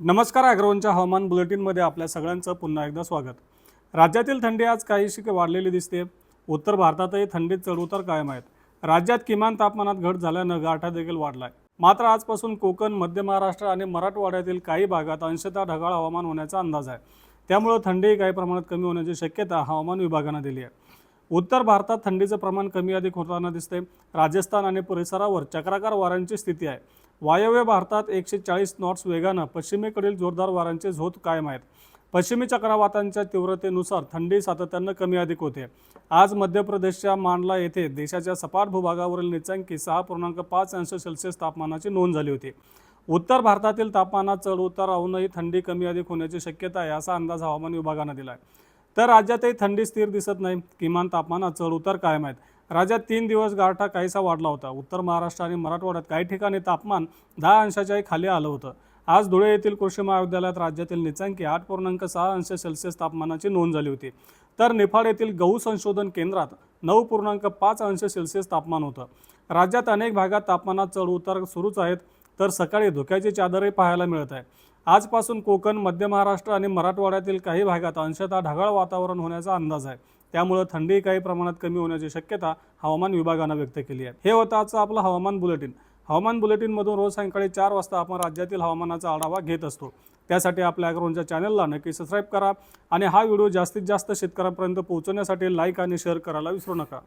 नमस्कार अग्रवनच्या हवामान बुलेटिनमध्ये आपल्या सगळ्यांचं पुन्हा एकदा स्वागत. राज्यातील थंडी आज काहीशी वाढलेली दिसते. उत्तर भारतातही थंडीत चढउतार कायम आहेत. राज्यात किमान तापमानात घट झाल्यानं गाठा देखील वाढलाय. मात्र आजपासून कोकण मध्य महाराष्ट्र आणि मराठवाड्यातील काही भागात अंशतः ढगाळ हवामान होण्याचा अंदाज आहे. त्यामुळं थंडी काही प्रमाणात कमी होण्याची शक्यता हवामान विभागानं दिली आहे. उत्तर भारतात थंडीचं प्रमाण कमी अधिक होताना दिसते राजस्थान आणि परिसरावर चक्राकार वाऱ्यांची स्थिती आहे. वायव्य भारतात एकशे चाळीस नॉट्स वेगानं पश्चिमेकडील जोरदार वाऱ्यांचे झोत कायम आहेत. पश्चिमी चक्रवातांच्या तीव्रतेनुसार थंडी सातत्यानं कमी अधिक होते. आज मध्य प्रदेशच्या मांडला येथे देशाच्या सपाट भूभागावरील निचांकी सहा पूर्णांक पाच अंश सेल्सिअस तापमानाची नोंद झाली होती. उत्तर भारतातील तापमानात चढ उतार राहूनही थंडी कमी अधिक होण्याची शक्यता आहे असा अंदाज हवामान विभागानं दिला आहे तर राज्यातही थंडी स्थिर दिसत नाही. किमान तापमानात चढ उतार कायम आहेत. राज्यात तीन दिवस गारठा काहीसा वाढला होता. उत्तर महाराष्ट्र आणि मराठवाड्यात काही ठिकाणी तापमान दहा अंशाच्याही खाली आलं होतं. आज धुळे येथील कृषी महाविद्यालयात राज्यातील निचांकी आठ पूर्णांक सहा अंश सेल्सिअस तापमानाची नोंद झाली होती. तर निफाड येथील गहू संशोधन केंद्रात नऊ पूर्णांक पाच अंश सेल्सिअस तापमान होतं. राज्यात अनेक भागात तापमानात चढ उतार सुरूच आहेत तर सकाळी धुक्याची चादरही पाहायला मिळत आहे. आजपासून कोकण मध्य महाराष्ट्र आणि मराठवाड्यातील काही भागात अंशतः ढगाळ वातावरण होण्याचा अंदाज आहे. त्यामुळे थंडी काही प्रमाणात कमी होण्याची शक्यता हवामान विभागानं व्यक्त केली आहे. हे होतं आजचं आपलं हवामान बुलेटिन. हवामान बुलेटिनमधून रोज सायंकाळी चार वाजता आपण राज्यातील हवामानाचा आढावा घेत असतो. त्यासाठी आपल्या अॅग्रोनच्या चॅनलला नक्की सबस्क्राईब करा आणि हा व्हिडिओ जास्तीत जास्त शेतकऱ्यांपर्यंत पोहोचवण्यासाठी लाईक आणि शेअर करायला विसरू नका.